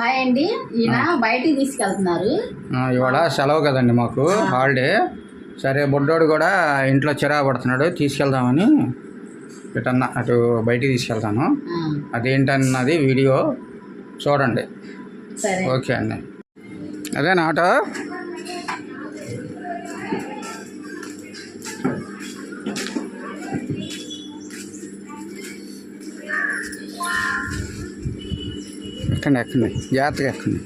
Hi అండి. ఈయన బయటికి తీసుకెళ్తున్నారు. ఇవాళ సెలవు కదండి మాకు హాలిడే. సరే బుడ్డోడు కూడా ఇంట్లో చిరా పడుతున్నాడు తీసుకెళ్దామని ఇటన్నా అటు బయటికి తీసుకెళ్తాను. అదేంటన్నది వీడియో చూడండి. ఓకే అండి. అదేనా ఆటో? ఎక్కండి ఎక్కండి జాగ్రత్తగా ఎక్కండి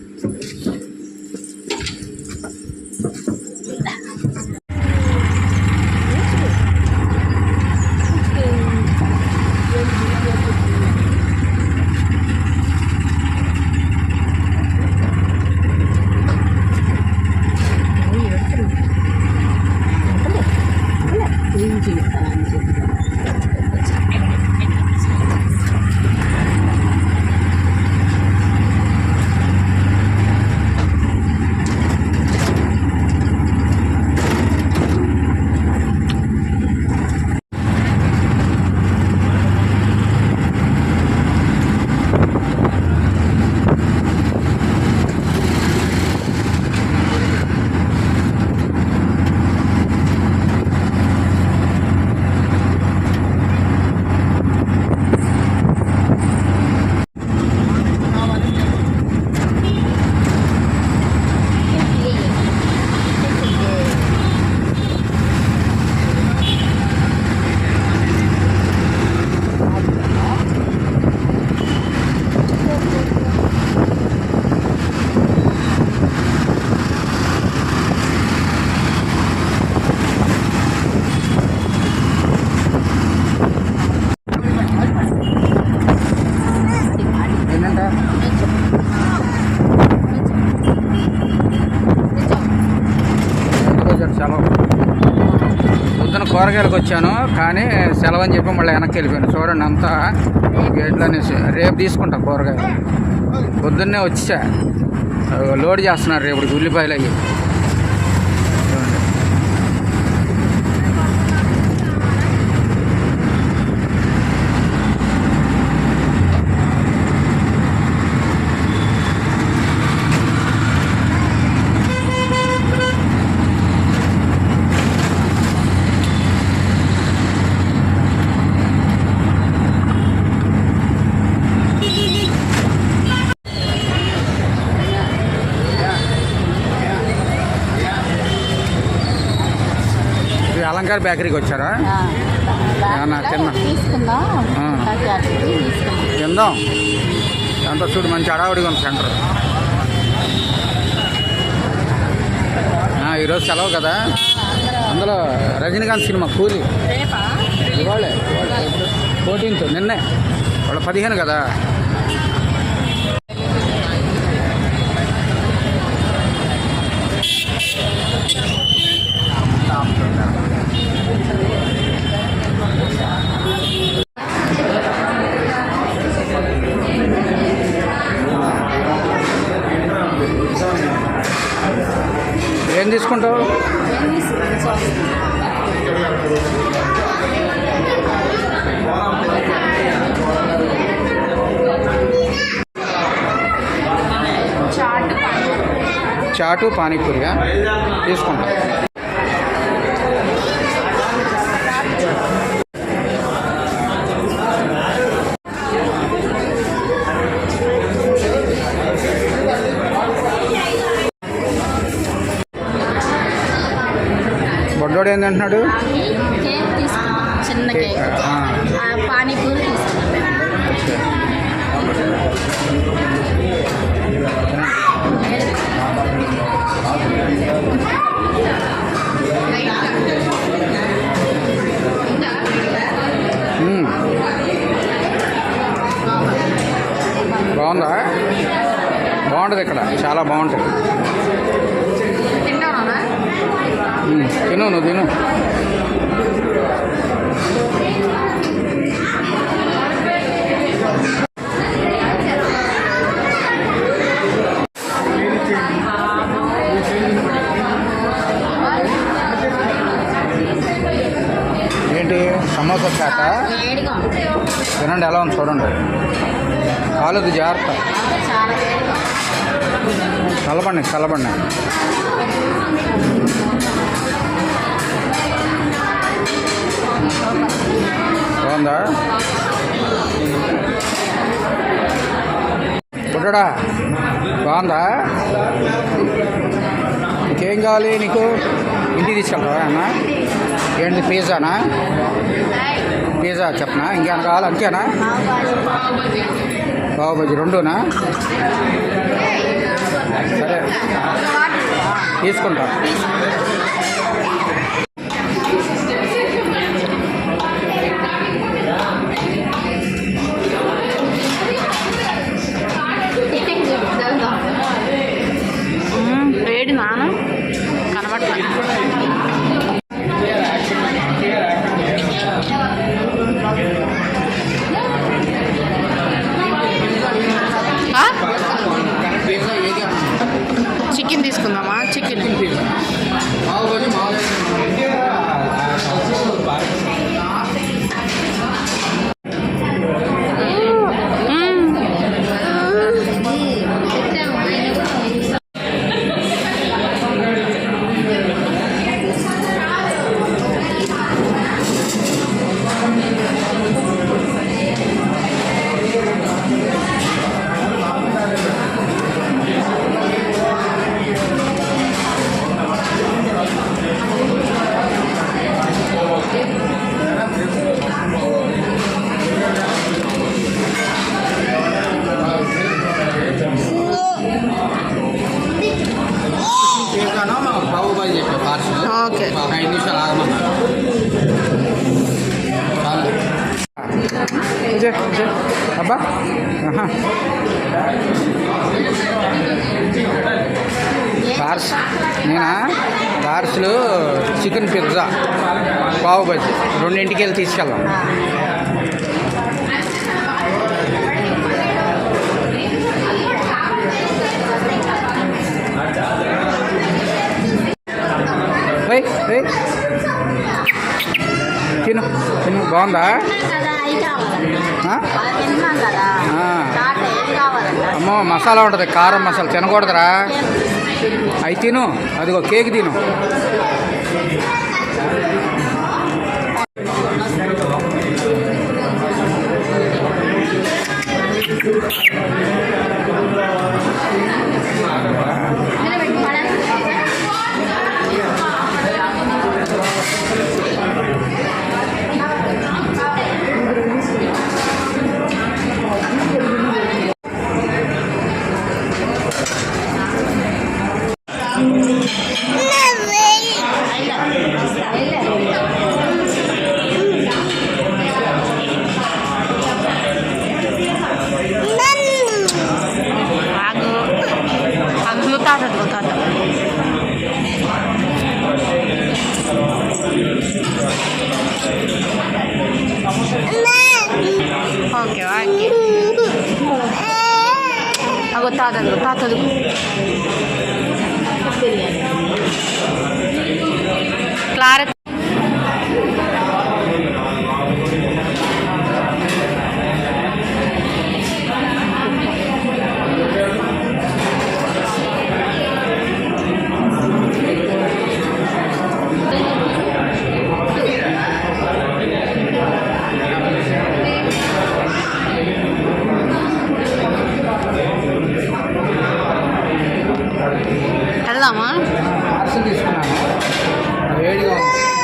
ఏం చేస్తానని చెప్పి ఏంటంటే ఎందుకు వచ్చాడు సెలవు పొద్దున కూరగాయలకు వచ్చాను కానీ సెలవు అని చెప్పి మళ్ళీ వెనక్కి వెళ్ళిపోయాను. చూడండి అంతా గేట్లు అనేసి రేపు తీసుకుంటా కూరగాయలు. పొద్దున్నే వచ్చా. లోడ్ చేస్తున్నారు రేపు ఉల్లిపాయలు అవి చూడండి అలంకార్ బేకరీకి వచ్చారా? తిన్నా? తిందాం. దాంతో చూడు మంచి అడావుడిగా ఉంది సెంటర్. ఆ, ఈరోజు సెలవు కదా? అందులో రజనీకాంత్ సినిమా కూలి. ఇవాళే ఫోర్టీన్త్ నిన్నే. వాళ్ళ పదిహేను కదా? ఏం తీసుకుంటావు? చాట్ పానీపూరియా? తీసుకుంటాం. బొడ్డోడు ఏంది అంటున్నాడు కేక్. చిన్న కేక్ ఆ, పానీపూరి మ్మ్. బాగుందా? బాగుంటుంది ఇక్కడ చాలా బాగుంటుంది. తిను నువ్వు తిను. ఏంటి? సమోసా చాట? ఉంది తినండి ఎలా ఉంది చూడండి. కాలేదు జాగ్రత్త. కలపండి కలపండి. బాగుందా? పుట్టడా? బాగుందా? ఇంకేం కావాలి నీకు? ఇంటికి తీసుకెళ్తావా అన్న? ఏంటి పిజ్జానా? పిజ్జా చెప్పనా? ఇంకేమైనా కావాలి? అంతేనా? పావు బజ్జీ రెండునా? తీసుకుంటా. తీసుకుందామా చికెన్ నేనా? పార్సల్ చికెన్ పిజ్జా పావు బజ్జీ. రెండింటికి వెళ్ళి తీసుకెళ్దాం. తిను తిను. బాగుందా? అమ్మో మసాలా ఉంటుంది. కారం మసాలా. తినకూడదురా. అవి తిను. అదిగో కేక్ తిను.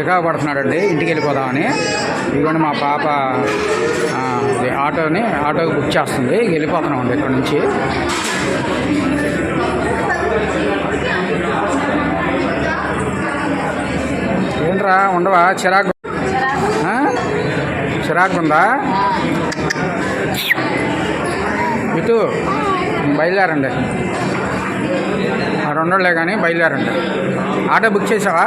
చికాకు పడుతున్నాడండి ఇంటికి వెళ్ళిపోదామని. ఇదిగోండి మా పాప ఆటోని ఆటోకి బుక్ చేస్తుంది. వెళ్ళిపోతున్నామండి ఇక్కడ నుంచి. ఏంట్రా ఉండవా? చిరాకు చిరాకు ఉందా ఇటు బయలుదేరండి. ఆ రెండోళ్ళే కానీ బయలుదేరండి. ఆటో బుక్ చేసావా?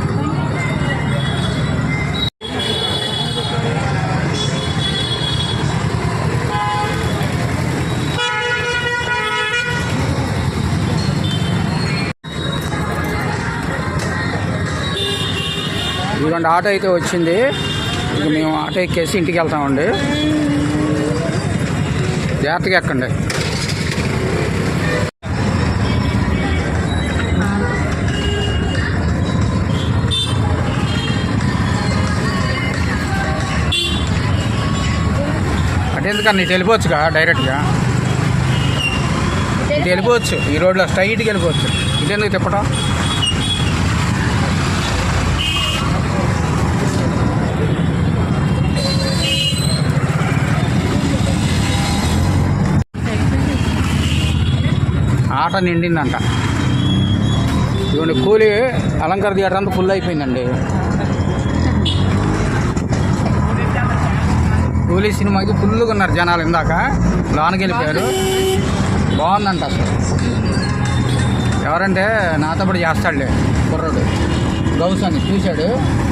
ఇదిగోండి ఆటో అయితే వచ్చింది. ఇక మేము ఆటో ఎక్కేసి ఇంటికి వెళ్తామండి. జాగ్రత్తగా ఎక్కండి. అంటే ఎందుకని ఇటు వెళ్ళిపోవచ్చుగా డైరెక్ట్గా? ఇటు వెళ్ళిపోవచ్చు. ఈ రోడ్లో స్ట్రైట్కి వెళ్ళిపోవచ్చు. ఇటు ఎందుకు తిప్పటం? ఆట నిండిందంట. ఇవన్నీ కూలి అలంకార థియేటర్ అంతా ఫుల్ అయిపోయిందండి. కూలీ సినిమాకి ఫుల్గా ఉన్నారు జనాలు ఇందాక. లోనకి వెళ్ళిపోయారు. బాగుందంట అసలు. ఎవరంటే నాతో పాటు చేస్తాడులే కుర్రాడు. గౌస్ అని చూశాడు.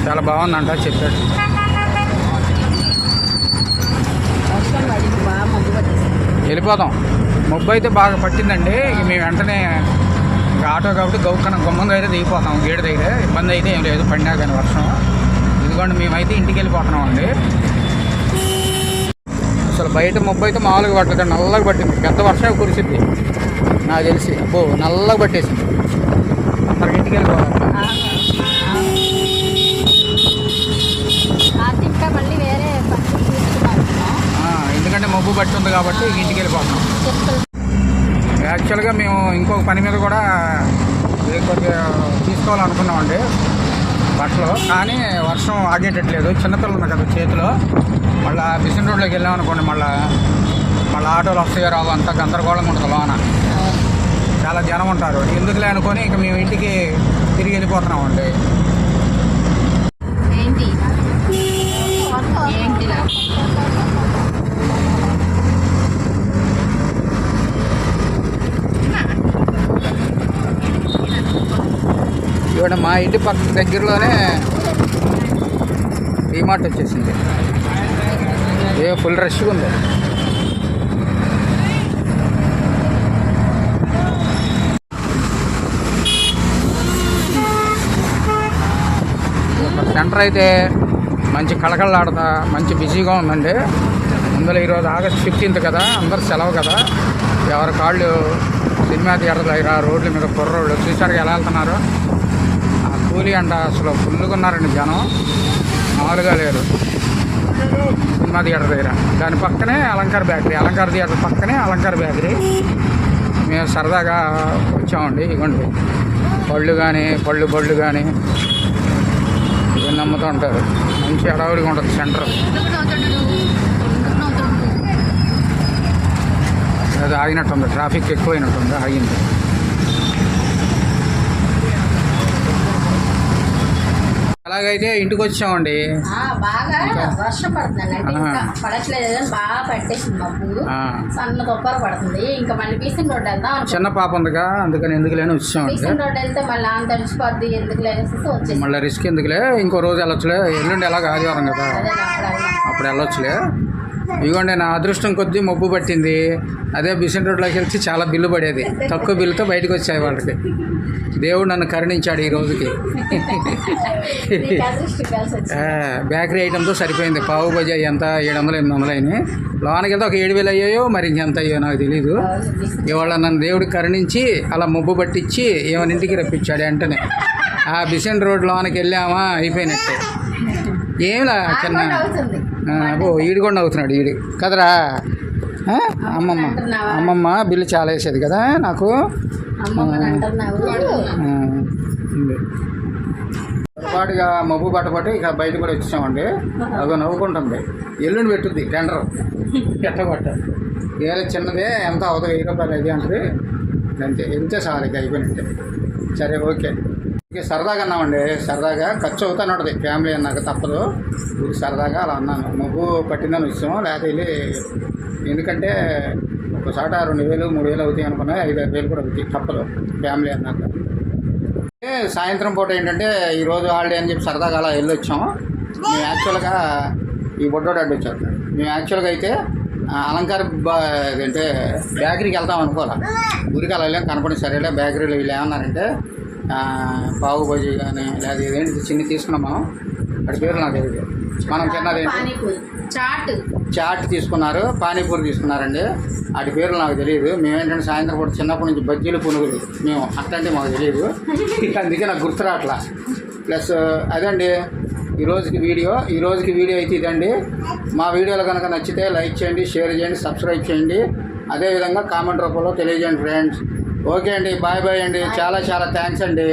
చాలా బాగుందంట చెప్పాడు. వెళ్ళిపోదాం. మబ్బు అయితే బాగా పట్టిందండి. మేము వెంటనే ఆటో కాబట్టి గౌకన గుమ్మం అయితే దిగిపోతాం గేటు దగ్గర. ఇబ్బంది అయితే ఏం లేదు పడినా కానీ వర్షం. ఇదిగోండి మేమైతే ఇంటికి వెళ్ళిపోతున్నాం అండి అసలు బయట మబ్బు అయితే మామూలుగా పట్టలేదు నల్లగా పట్టింది. పెద్ద వర్షం కురిసింది నాకు తెలిసి. అబ్బో నల్లగా పట్టేసింది. అక్కడికి ఇంటికి వెళ్ళిపోతాం ఎందుకంటే మబ్బు పట్టి ఉంది కాబట్టి ఇంటికి వెళ్ళిపోతున్నాం యాక్చువల్గా మేము ఇంకొక పని మీద కూడా తీసుకోవాలనుకున్నామండి బట్టలు. కానీ వర్షం ఆగేటట్లేదు. చిన్నపిల్లలు ఉన్నాయి కదా చేతిలో. మళ్ళీ బిసిన్ రోడ్లోకి వెళ్ళామనుకోండి మళ్ళీ మళ్ళీ ఆటోలు వస్తాయో రావు అంత గందరగోళం ఉంటుంది లోన. చాలా జనం ఉంటారు. ఎందుకులే అనుకొని ఇక మేము ఇంటికి తిరిగి వెళ్ళిపోతున్నామండి ఏంటి ఏంటి ఇవాళ మా ఇంటి పక్క దగ్గరలోనే డిమార్ట్ వచ్చేసింది. ఏ ఫుల్ రష్గా ఉంది. సెంటర్ అయితే మంచి కళకళలాడుతా మంచి బిజీగా ఉందండి. అందులో ఈరోజు ఆగస్ట్ ఫిఫ్టీన్త్ కదా అందరు సెలవు కదా. ఎవరి కాళ్ళు సినిమా థియేటర్ దగ్గర రోడ్ల మీద కుర్రోళ్ళు చూసారు ఎలా వెళ్తున్నారు? కూలీ అంట. అసలు ఫుల్గా ఉన్నారండి జనం. మామూలుగా లేరు. సినిమా థియేటర్ దగ్గర. దాని పక్కనే అలంకార్ బేకరీ. అలంకార్ థియేటర్ పక్కనే అలంకార్ బేకరీ. మేము సరదాగా వచ్చామండి. ఇవ్వండి పళ్ళు కానీ పళ్ళు పళ్ళు కానీ ఇవన్నీ అమ్ముతూ ఉంటారు. మంచి అడవుడిగా ఉంటుంది సెంటర్. అది ఆగినట్టుంది. ట్రాఫిక్ ఎక్కువైనట్టుంది. ఆగింది. అలాగైతే ఇంటికి వచ్చామండి బాగా వర్షం పడుతుంది అంటే ఆ. ఇంకా పడట్లేదు. బాగా పట్టేసింది మబ్బు ఆ, సన్న కొబ్బర పడుతుంది. ఇంకా మళ్ళీ బీసన్ రోడ్ వెళ్దాం. చిన్న పాప ఉందిగా అందుకని ఎందుకులేని వచ్చామండి. బీసన్ రోడ్ వెళ్తే మళ్ళీ అంత తడిచిపోద్ది ఎందుకు లేనేసి వచ్చేసి మళ్ళీ రిస్క్ ఎందుకులే? ఇంకో రోజు వెళ్ళొచ్చులే. ఎల్లుండి ఎలాగ ఆదివారం కదా. అప్పుడు వెళ్ళొచ్చులే. ఇదిగోండి నా అదృష్టం కొద్దీ మబ్బు పట్టింది. అదే బిసిన్ రోడ్లోకి వెళ్తే చాలా బిల్లు పడేది. తక్కువ బిల్లుతో బయటకు వచ్చాయి వాళ్ళకి. దేవుడు నన్ను కరుణించాడు ఈ రోజుకి. బేకరీ ఐటమ్తో సరిపోయింది. పావు బజీ ఎంత? ఏడు వందలు ఎనిమిది వందలు అయినాయి. లోనకి వెళ్తే ఒక ఏడు వేలు అయ్యాయో మరి ఇంకెంత అయ్యో నాకు తెలీదు. ఇవాళ నన్ను దేవుడు కరుణించి అలా మబ్బు పట్టించి ఏమైనా ఇంటికి రప్పించాడు వెంటనే. ఆ బిసిన్ రోడ్ లోనకి వెళ్ళామా? అయిపోయినట్టే. ఏమిలా ఆ చిన్న? అబ్బో ఈడు కూడా నవ్వుతున్నాడు ఈడు. కదరా? అమ్మమ్మ. అమ్మమ్మ బిల్లు చాలా వేసేది కదా నాకు. పాటుగా మబ్బు పట్టబట్టి ఇక బయట కూడా వచ్చామండి అదో నవ్వుకుంటుంది. ఎల్లుండి పెట్టుద్ది టెండర్. పెట్టబట్ట ఏదో చిన్నదే ఎంత అవుతుంది వెయ్యి రూపాయలు అది అంటది. అంతే ఎంతే సార్ ఇక అయిపోయినట్టే. సరే ఓకే. ఇక సరదాగా అన్నామండి. సరదాగా ఖర్చు అవుతాను ఉంటుంది ఫ్యామిలీ అన్నాక తప్పదు. ఇది సరదాగా అలా అన్నాను. నువ్వు పట్టిందని ఇష్టం లేకపోతే వెళ్ళి ఎందుకంటే ఒకసాట రెండు వేలు మూడు వేలు అవుతాయి అనుకున్నా ఐదు ఆరు వేలు కూడా అవుతాయి. తప్పదు. ఫ్యామిలీ అన్నాక. సాయంత్రం పూట ఏంటంటే ఈరోజు హాలిడే అని చెప్పి సరదాగా అలా వెళ్ళొచ్చాము. మేము యాక్చువల్గా ఈ బొడ్డోడు అడ్డు వచ్చారు మేము యాక్చువల్గా అయితే అలంకార అంటే ఏంటంటే బేకరీకి వెళ్తాం అనుకోవాలి. ఊరికి అలా వెళ్ళాం. కనపడి సరేలే బేకరీలో వీళ్ళు ఏమన్నారంటే పావు బజీ కానీ లేదా ఇదేంటి చిన్ని తీసుకున్నాం మనం? అటు పేరు నాకు తెలియదు మనం తిన్నది చాట్. చాట్ తీసుకున్నారు పానీపూరి తీసుకున్నారండి. వాటి పేర్లు నాకు తెలియదు మేమేంటంటే సాయంత్రం పూట చిన్నప్పటి నుంచి బజ్జీలు పునుగులు. మేము అట్టంటే మాకు తెలియదు అందుకే నాకు గుర్తు రావట్లా. ప్లస్ అదండి ఈ రోజుకి వీడియో. ఈ రోజుకి వీడియో అయితే ఇదండి. మా వీడియోలు కనుక నచ్చితే లైక్ చేయండి షేర్ చేయండి సబ్స్క్రైబ్ చేయండి. అదేవిధంగా కామెంట్ రూపంలో తెలియజేయండి ఫ్రెండ్స్. ఓకే అండి బాయ్ బాయ్ అండి. చాలా చాలా థ్యాంక్స్ అండి.